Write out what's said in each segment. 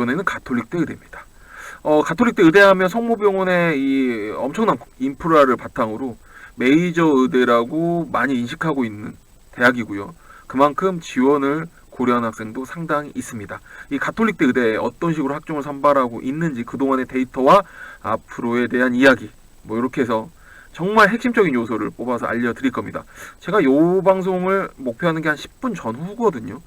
이번에는 가톨릭대 의대입니다. 어, 가톨릭대 의대하면 성모병원의 이 엄청난 인프라를 바탕으로 메이저 의대라고 많이 인식하고 있는 대학이고요. 그만큼 지원을 고려한 학생도 상당히 있습니다. 이 가톨릭대 의대에 어떤 식으로 학종을 선발하고 있는지 그동안의 데이터와 앞으로에 대한 이야기 뭐 이렇게 해서 정말 핵심적인 요소를 뽑아서 알려드릴 겁니다. 제가 요 방송을 목표하는 게 한 10분 전후거든요.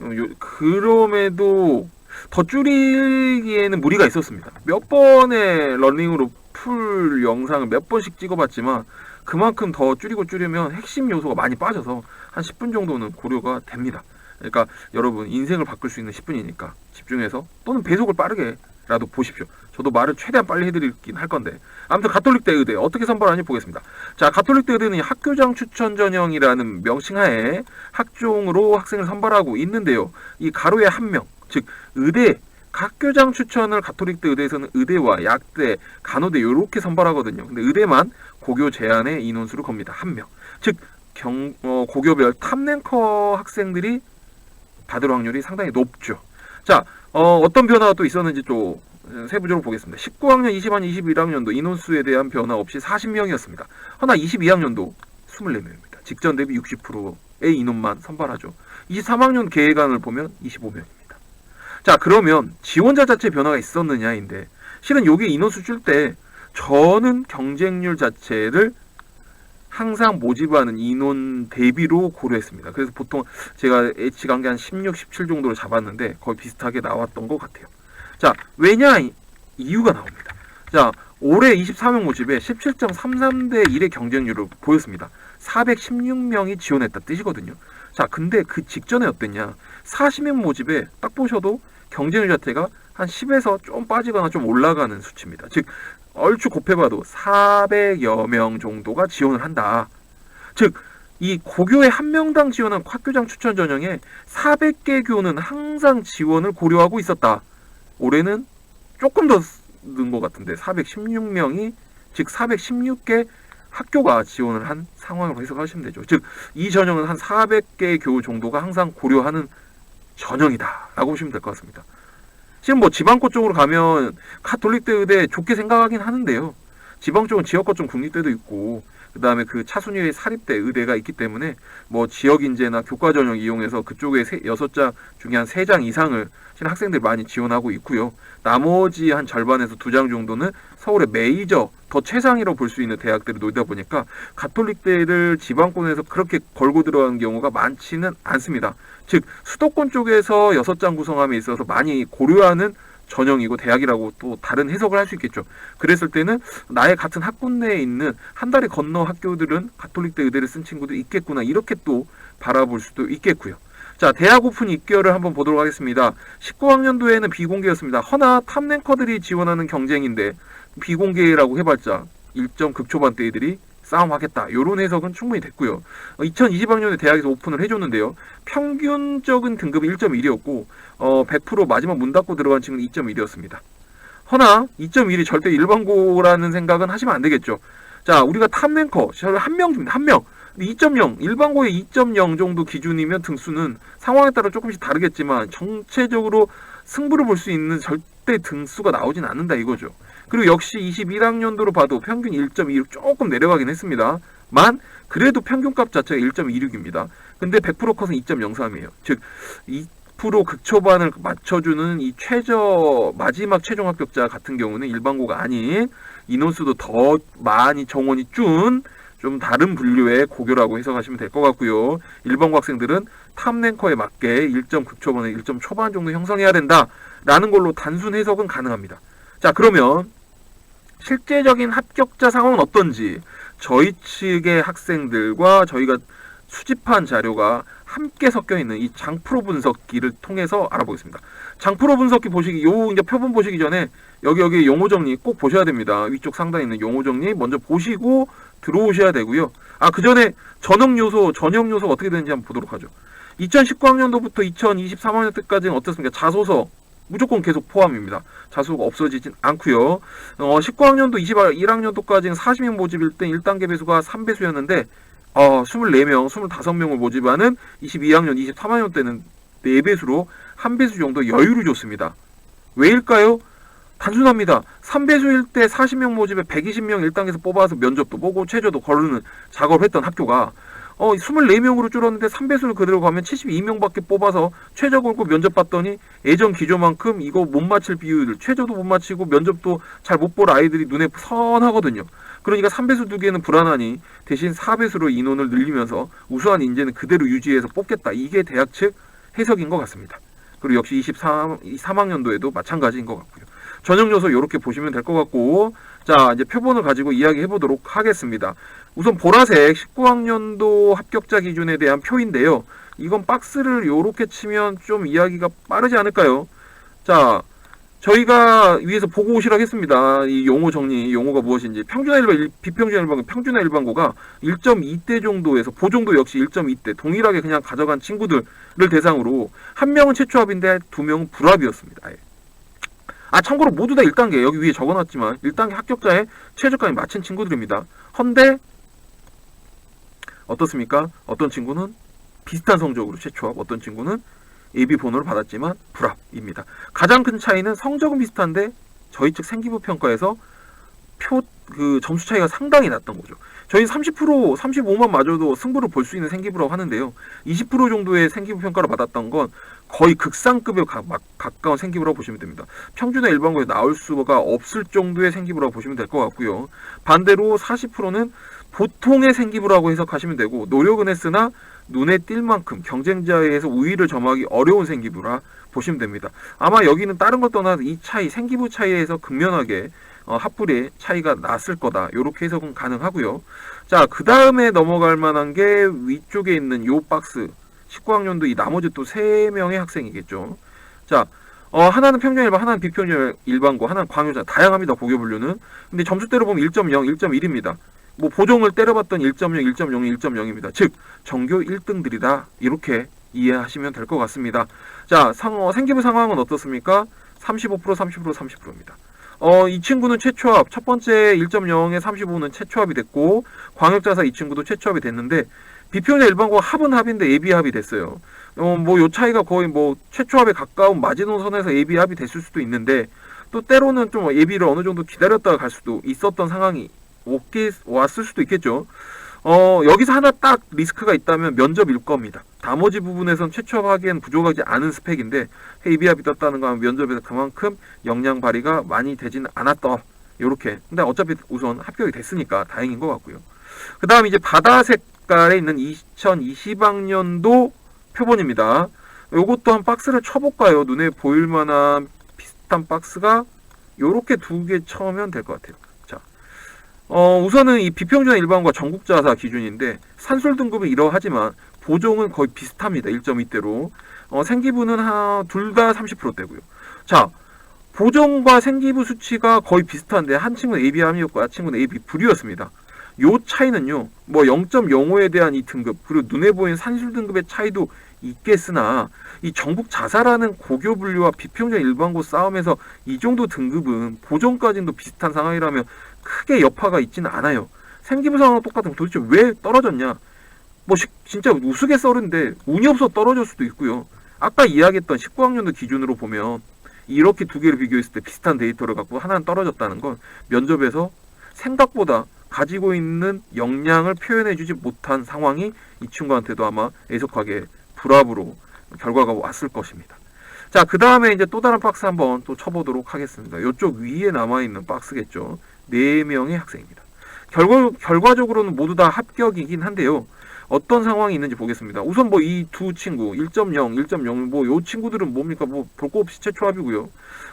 어, 요- 그럼에도 더 줄이기에는 무리가 있었습니다. 몇 번의 런닝으로 풀 영상을 몇 번씩 찍어봤지만 그만큼 더 줄이고 줄이면 핵심 요소가 많이 빠져서 한 10분 정도는 고려가 됩니다. 그러니까 여러분 인생을 바꿀 수 있는 10분이니까 집중해서 또는 배속을 빠르게라도 보십시오. 저도 말을 최대한 빨리 해드리긴 할 건데 아무튼 가톨릭대 의대 어떻게 선발하는지 보겠습니다. 자 가톨릭대 의대는 이 학교장 추천 전형이라는 명칭하에 학종으로 학생을 선발하고 있는데요. 이 가로에 한 명, 즉 의대 학교장 추천을 가톨릭대 의대에서는 의대와 약대, 간호대 이렇게 선발하거든요. 근데 의대만 고교 제한의 인원수로 겁니다. 한 명. 즉 경, 어, 고교별 탑랭커 학생들이 받을 확률이 상당히 높죠. 자, 어, 어떤 변화가 또 있었는지 또 어, 세부적으로 보겠습니다. 19학년, 20학년, 21학년도 인원수에 대한 변화 없이 40명이었습니다. 허나 22학년도 24명입니다. 직전 대비 60%의 인원만 선발하죠. 23학년 계획안을 보면 25명입니다. 자, 그러면 지원자 자체 변화가 있었느냐인데 실은 여기 인원수 줄 때 저는 경쟁률 자체를 항상 모집하는 인원 대비로 고려했습니다. 그래서 보통 제가 H 관계 한 16, 17 정도로 잡았는데 거의 비슷하게 나왔던 것 같아요. 자, 왜냐 이- 이유가 나옵니다. 자, 올해 24명 모집에 17.33대 1의 경쟁률을 보였습니다. 416명이 지원했다 뜻이거든요. 자, 근데 그 직전에 어땠냐? 40명 모집에 딱 보셔도 경쟁률 자체가 한 10에서 좀 빠지거나 좀 올라가는 수치입니다. 즉, 얼추 곱해봐도 400여 명 정도가 지원을 한다. 즉, 이 고교에 한 명당 지원한 학교장 추천 전형에 400개 교는 항상 지원을 고려하고 있었다. 올해는 조금 더 는 것 같은데 416명이 즉 416개 학교가 지원을 한 상황으로 해석하시면 되죠. 즉 이 전형은 한 400개 교 정도가 항상 고려하는 전형이다라고 보시면 될 것 같습니다. 지금 뭐 지방고 쪽으로 가면 가톨릭대 의대 좋게 생각하긴 하는데요. 지방 쪽은 지역거 좀 국립대도 있고 그다음에 그 차순위의 사립대 의대가 있기 때문에 뭐 지역 인재나 교과 전형 이용해서 그쪽에 세, 여섯 장 중에 한 세 장 이상을 실은 학생들이 많이 지원하고 있고요. 나머지 한 절반에서 두 장 정도는 서울의 메이저 더 최상위로 볼 수 있는 대학들을 놓다 보니까 가톨릭대를 지방권에서 그렇게 걸고 들어가는 경우가 많지는 않습니다. 즉 수도권 쪽에서 여섯 장 구성함에 있어서 많이 고려하는 전형이고 대학이라고 또 다른 해석을 할 수 있겠죠. 그랬을 때는 나의 같은 학군 내에 있는 한 달에 건너 학교들은 가톨릭대 의대를 쓴 친구들이 있겠구나 이렇게 또 바라볼 수도 있겠고요. 자, 대학 오픈 입결을 한번 보도록 하겠습니다. 19학년도에는 비공개였습니다. 허나 탑랭커들이 지원하는 경쟁인데 비공개라고 해봤자 1점 극초반대 애들이 싸움하겠다. 이런 해석은 충분히 됐고요. 2020학년에 대학에서 오픈을 해줬는데요. 평균적인 등급이 1.1이었고 어, 100% 마지막 문 닫고 들어간 친구는 2.1이었습니다. 허나 2.1이 절대 일반고라는 생각은 하시면 안 되겠죠. 자, 우리가 탑랭커 한명 줍니다. 한 명. 2.0 일반고의 2.0 정도 기준이면 등수는 상황에 따라 조금씩 다르겠지만 전체적으로 승부를 볼 수 있는 절대 등수가 나오진 않는다 이거죠. 그리고 역시 21학년도로 봐도 평균 1.26 조금 내려가긴 했습니다. 만 그래도 평균값 자체가 1.26입니다. 근데 100% 컷은 2.03이에요. 즉 2% 극초반을 맞춰주는 이 최저 마지막 최종 합격자 같은 경우는 일반고가 아닌 인원수도 더 많이 정원이 준 좀 다른 분류의 고교라고 해석하시면 될 것 같고요. 일반고 학생들은 탑랭커에 맞게 1점 극초반에 1점 초반 정도 형성해야 된다라는 걸로 단순 해석은 가능합니다. 자 그러면 실제적인 합격자 상황은 어떤지 저희 측의 학생들과 저희가 수집한 자료가 함께 섞여 있는 이 장프로 분석기를 통해서 알아보겠습니다. 장프로 분석기 보시기 요 이제 표본 보시기 전에 여기 여기 용어 정리 꼭 보셔야 됩니다. 위쪽 상단에 있는 용어 정리 먼저 보시고 들어오셔야 되고요. 아 그 전에 전형 요소 전형 요소 어떻게 되는지 한번 보도록 하죠. 2019학년도부터 2023학년 때까지는 어떻습니까? 자소서 무조건 계속 포함입니다. 자소가 없어지진 않고요. 어, 19학년도 21학년도까지는 40명 모집일 때 1단계 배수가 3배수였는데 어, 24명, 25명을 모집하는 22학년, 23학년 때는 4배수로 한 배수 정도 여유를 줬습니다. 왜일까요? 단순합니다. 3배수일 때 40명 모집에 120명 1단계에서 뽑아서 면접도 보고 최저도 거르는 작업을 했던 학교가 어 24명으로 줄었는데 3배수를 그대로 가면 72명밖에 뽑아서 최저 걸고 면접 봤더니 예전 기조만큼 이거 못 맞힐 비율 최저도 못 맞히고 면접도 잘 못 볼 아이들이 눈에 선하거든요. 그러니까 3배수 두 개는 불안하니 대신 4배수로 인원을 늘리면서 우수한 인재는 그대로 유지해서 뽑겠다. 이게 대학 측 해석인 것 같습니다. 그리고 역시 23, 3학년도에도 마찬가지인 것 같고요. 전형 요소 이렇게 보시면 될 것 같고 자 이제 표본을 가지고 이야기해 보도록 하겠습니다. 우선 보라색 19학년도 합격자 기준에 대한 표인데요. 이건 박스를 이렇게 치면 좀 이야기가 빠르지 않을까요? 자 저희가 위에서 보고 오시라고 했습니다. 이 용어 정리, 용어가 무엇인지. 평준화 일반, 일- 비평준화 일반고, 평준화 일반고가 1.2대 정도에서 보정도 역시 1.2대 동일하게 그냥 가져간 친구들을 대상으로 한 명은 최초합인데 두 명은 불합이었습니다. 아예. 아 참고로 모두 다 1단계 여기 위에 적어놨지만 1단계 합격자의 최저까지 맞힌 친구들입니다. 헌데 어떻습니까? 어떤 친구는 비슷한 성적으로 최초합, 어떤 친구는 예비 번호를 받았지만 불합입니다. 가장 큰 차이는 성적은 비슷한데 저희 측 생기부 평가에서 표 그 점수 차이가 상당히 났던 거죠. 저희 30% 35만 맞아도 승부를 볼 수 있는 생기부라고 하는데요. 20% 정도의 생기부 평가를 받았던 건 거의 극상급에 가, 막 가까운 생기부라고 보시면 됩니다. 평준화 일반고에 나올 수가 없을 정도의 생기부라고 보시면 될 것 같고요. 반대로 40%는 보통의 생기부라고 해석하시면 되고 노력은 했으나 눈에 띌 만큼 경쟁자에 의해서 우위를 점하기 어려운 생기부라 보시면 됩니다. 아마 여기는 다른 것 떠나서 이 차이, 생기부 차이에서 극명하게 어, 합불의 차이가 났을 거다. 이렇게 해석은 가능하고요. 자, 그 다음에 넘어갈 만한 게 위쪽에 있는 요 박스. 19학년도 이 나머지 또 세명의 학생이겠죠. 자, 어, 하나는 평균 일반, 하나는 비평균 일반고, 하나는 광효자. 다양합니다. 고교 분류는. 근데 점수대로 보면 1.0, 1.1입니다. 뭐 보정을 때려봤던 1.0, 1.0, 1.0입니다. 즉 전교 1등들이다. 이렇게 이해하시면 될 것 같습니다. 자, 상, 어, 생기부 상황은 어떻습니까? 35%, 30%, 30%입니다. 어, 이 친구는 최초합, 첫 번째 1.0에 35는 최초합이 됐고, 광역자사 이 친구도 최초합이 됐는데, 비평의 일반고 합은 합인데 예비합이 됐어요. 어, 뭐, 요 차이가 거의 뭐, 최초합에 가까운 마지노선에서 예비합이 됐을 수도 있는데, 또 때로는 좀 예비를 어느 정도 기다렸다가 갈 수도 있었던 상황이 오게 왔을 수도 있겠죠. 어, 여기서 하나 딱 리스크가 있다면 면접일 겁니다. 나머지 부분에선 최초하기엔 부족하지 않은 스펙인데 헤이비합이 떴다는 거 하면 면접에서 그만큼 역량 발휘가 많이 되지는 않았다. 요렇게. 근데 어차피 우선 합격이 됐으니까 다행인 것 같고요. 그 다음 이제 바다 색깔에 있는 2020학년도 표본입니다. 요것도 한 박스를 쳐볼까요? 눈에 보일 만한 비슷한 박스가 요렇게 두 개 쳐면 될 것 같아요. 자, 어, 우선은 이 비평준화 일반과 전국자사 기준인데 산술 등급은 이러하지만 보종은 거의 비슷합니다. 1.2대로. 어, 생기부는 둘 다 30%대고요. 자, 보종과 생기부 수치가 거의 비슷한데 한 친구는 AB 함이었고 한 친구는 AB 불이었습니다. 요 차이는요. 뭐 0.05에 대한 이 등급 그리고 눈에 보이는 산술 등급의 차이도 있겠으나 이 전국 자사라는 고교 분류와 비평준 일반고 싸움에서 이 정도 등급은 보정까지도 비슷한 상황이라면 크게 여파가 있지는 않아요. 생기부 상황은 똑같은 거 도대체 왜 떨어졌냐? 뭐 시- 진짜 우스갯소리인데 운이 없어 떨어질 수도 있고요. 아까 이야기했던 19학년도 기준으로 보면 이렇게 두 개를 비교했을 때 비슷한 데이터를 갖고 하나는 떨어졌다는 건 면접에서 생각보다 가지고 있는 역량을 표현해주지 못한 상황이 이 친구한테도 아마 애석하게 불합으로 결과가 왔을 것입니다. 자, 그 다음에 이제 또 다른 박스 한번 또 쳐보도록 하겠습니다. 이쪽 위에 남아있는 박스겠죠. 네 명의 학생입니다. 결과, 결과적으로는 모두 다 합격이긴 한데요. 어떤 상황이 있는지 보겠습니다. 우선 뭐 이 두 친구 1.0, 1.0 뭐 요 친구들은 뭡니까 뭐 볼 거 없이 최초합이고요.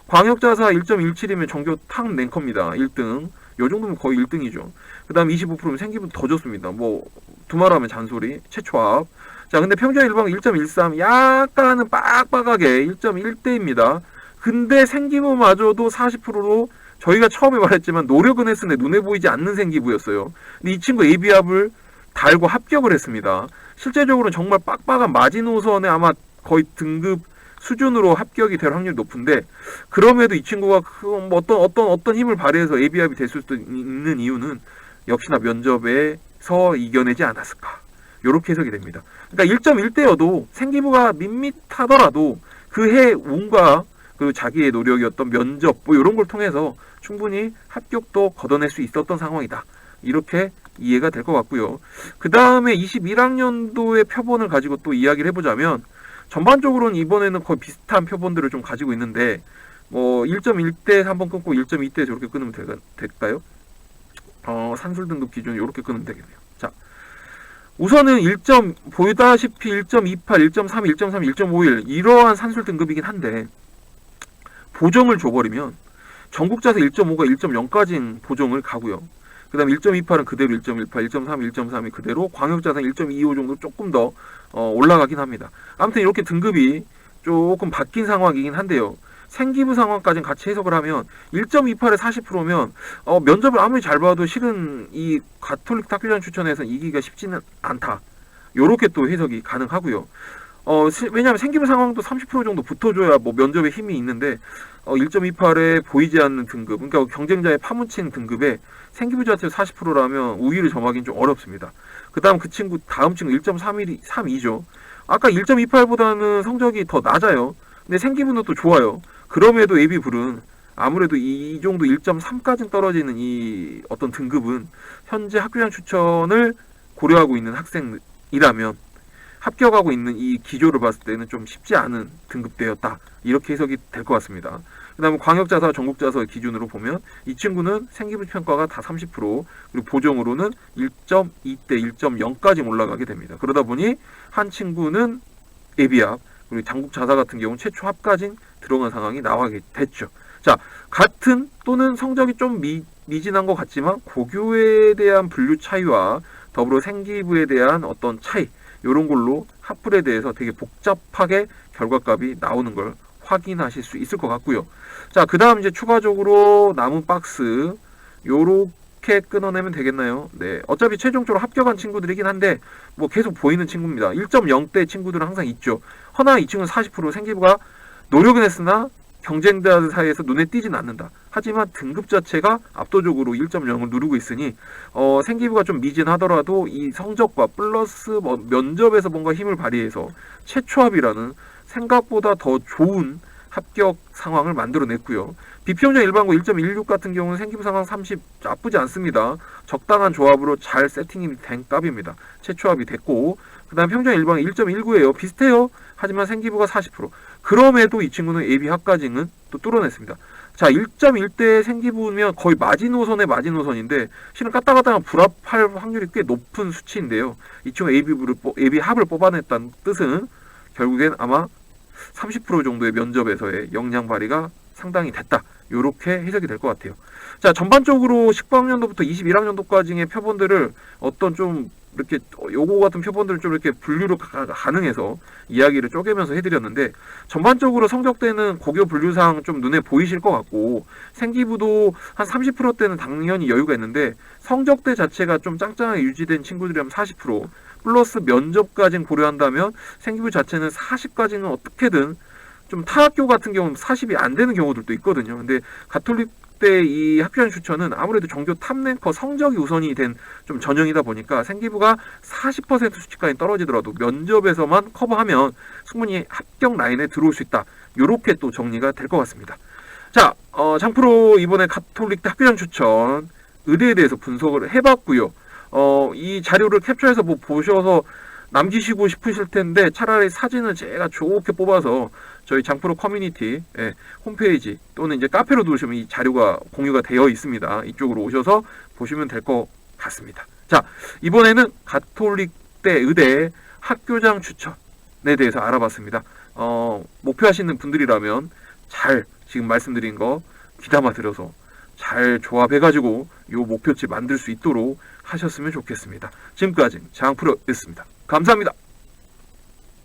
광역자사 1.17이면 전교 탁 랭커입니다. 1등. 요 정도면 거의 1등이죠. 그 다음 25%면 생기분 더 좋습니다. 뭐 두말하면 잔소리 최초합. 자, 근데 평균 일방 1.13 약간은 빡빡하게 1.1대입니다. 근데 생기부마저도 40%로 저희가 처음에 말했지만 노력은 했으나 눈에 보이지 않는 생기부였어요. 근데 이 친구 AB합을 달고 합격을 했습니다. 실제적으로는 정말 빡빡한 마지노선에 아마 거의 등급 수준으로 합격이 될 확률이 높은데 그럼에도 이 친구가 그뭐 어떤 어떤 어떤 힘을 발휘해서 AB합이 됐을 수도 있는 이유는 역시나 면접에서 이겨내지 않았을까. 이렇게 해석이 됩니다. 그러니까 1.1대여도 생기부가 밋밋하더라도 그 해 운과 그리고 자기의 노력이었던 면접 뭐 이런 걸 통해서 충분히 합격도 걷어낼 수 있었던 상황이다. 이렇게 이해가 될 것 같고요. 그 다음에 21학년도의 표본을 가지고 또 이야기를 해보자면 전반적으로는 이번에는 거의 비슷한 표본들을 좀 가지고 있는데 뭐 1.1대 한번 끊고 1.2대 저렇게 끊으면 될까, 될까요? 어, 산술 등급 기준 이렇게 끊으면 되겠네요. 자, 우선은 1점 보다시피 1.28, 1.3, 1.3, 1.51 이러한 산술 등급이긴 한데 보정을 줘버리면 전국자세 1.5가 1.0까지 보정을 가고요. 그 다음에 1.28은 그대로 1.18, 1.3, 1.3이 그대로 광역자산 1.25 정도 조금 더 어, 올라가긴 합니다. 아무튼 이렇게 등급이 조금 바뀐 상황이긴 한데요. 생기부 상황까지 같이 해석을 하면 1.28에 40%면 어, 면접을 아무리 잘 봐도 실은 이 가톨릭 학교장 추천에서 이기가 쉽지는 않다. 요렇게 또 해석이 가능하고요. 어, 시- 왜냐하면 생기부 상황도 30% 정도 붙어줘야 뭐 면접에 힘이 있는데 어, 1.28에 보이지 않는 등급, 그러니까 경쟁자의 파묻힌 등급에 생기부 자체 40%라면 우위를 점하기는 좀 어렵습니다. 그 다음 그 친구, 다음 친구 1.31, 32죠. 아까 1.28보다는 성적이 더 낮아요. 근데 생기부는 또 좋아요. 그럼에도 예비불은 아무래도 이 정도 1.3까지 떨어지는 이 어떤 등급은 현재 학교장 추천을 고려하고 있는 학생이라면 합격하고 있는 이 기조를 봤을 때는 좀 쉽지 않은 등급대였다. 이렇게 해석이 될 것 같습니다. 그 다음에 광역자사, 전국자사 기준으로 보면 이 친구는 생기부 평가가 다 30% 그리고 보정으로는 1.2대 1.0까지 올라가게 됩니다. 그러다 보니 한 친구는 예비합 그리고 장국자사 같은 경우는 최초 합까지 들어간 상황이 나와게 됐죠. 자, 같은 또는 성적이 좀 미, 미진한 것 같지만 고교에 대한 분류 차이와 더불어 생기부에 대한 어떤 차이 이런 걸로 합불에 대해서 되게 복잡하게 결과값이 나오는 걸 확인하실 수 있을 것 같고요. 자, 그 다음 이제 추가적으로 남은 박스 요렇게 끊어내면 되겠나요? 네. 어차피 최종적으로 합격한 친구들이긴 한데 뭐 계속 보이는 친구입니다. 1.0대 친구들은 항상 있죠. 허나 이 친구는 40% 생기부가 노력은 했으나 경쟁자들 사이에서 눈에 띄진 않는다. 하지만 등급 자체가 압도적으로 1.0을 누르고 있으니 어, 생기부가 좀 미진하더라도 이 성적과 플러스 뭐 면접에서 뭔가 힘을 발휘해서 최초합이라는 생각보다 더 좋은 합격 상황을 만들어냈고요. 비평점 일반고 1.16 같은 경우는 생기부 상황 30 나쁘지 않습니다. 적당한 조합으로 잘 세팅이 된 값입니다. 최초합이 됐고 그 다음 평점 일반고 1.19예요. 비슷해요. 하지만 생기부가 40%. 그럼에도 이 친구는 예비 합까지는 또 뚫어냈습니다. 자, 1.1대 생기부면 거의 마지노선의 마지노선인데 실은 까딱 하다가 불합할 확률이 꽤 높은 수치인데요. 이 친구 뽑- 예비 합을 뽑아냈다는 뜻은 결국엔 아마 30% 정도의 면접에서의 역량 발휘가 상당히 됐다. 요렇게 해석이 될 것 같아요. 자, 전반적으로 19학년도부터 21학년도까지의 표본들을 어떤 좀 이렇게 요거 같은 표본들을 좀 이렇게 분류로 가, 가능해서 이야기를 쪼개면서 해드렸는데 전반적으로 성적대는 고교 분류상 좀 눈에 보이실 것 같고 생기부도 한 30%대는 당연히 여유가 있는데 성적대 자체가 좀 짱짱하게 유지된 친구들이라면 40% 플러스 면접까지 고려한다면 생기부 자체는 40까지는 어떻게든 좀 타학교 같은 경우는 40이 안 되는 경우들도 있거든요. 근데 가톨릭 때 이 학교장 추천은 아무래도 정교 탑랭커 성적이 우선이 된 좀 전형이다 보니까 생기부가 40% 수치까지 떨어지더라도 면접에서만 커버하면 충분히 합격 라인에 들어올 수 있다. 요렇게 또 정리가 될 것 같습니다. 자, 어, 장프로 이번에 가톨릭 대 학교장 추천 의대에 대해서 분석을 해봤고요. 어, 이 자료를 캡처해서 뭐 보셔서 남기시고 싶으실 텐데 차라리 사진을 제가 좋게 뽑아서 저희 장프로 커뮤니티 예, 홈페이지 또는 이제 카페로 들어오시면 이 자료가 공유가 되어 있습니다. 이쪽으로 오셔서 보시면 될 것 같습니다. 자, 이번에는 가톨릭 대 의대 학교장 추천에 대해서 알아봤습니다. 어, 목표하시는 분들이라면 잘 지금 말씀드린 거 귀담아 들어서 잘 조합해가지고 요 목표치 만들 수 있도록 하셨으면 좋겠습니다. 지금까지 장프로였습니다. 감사합니다.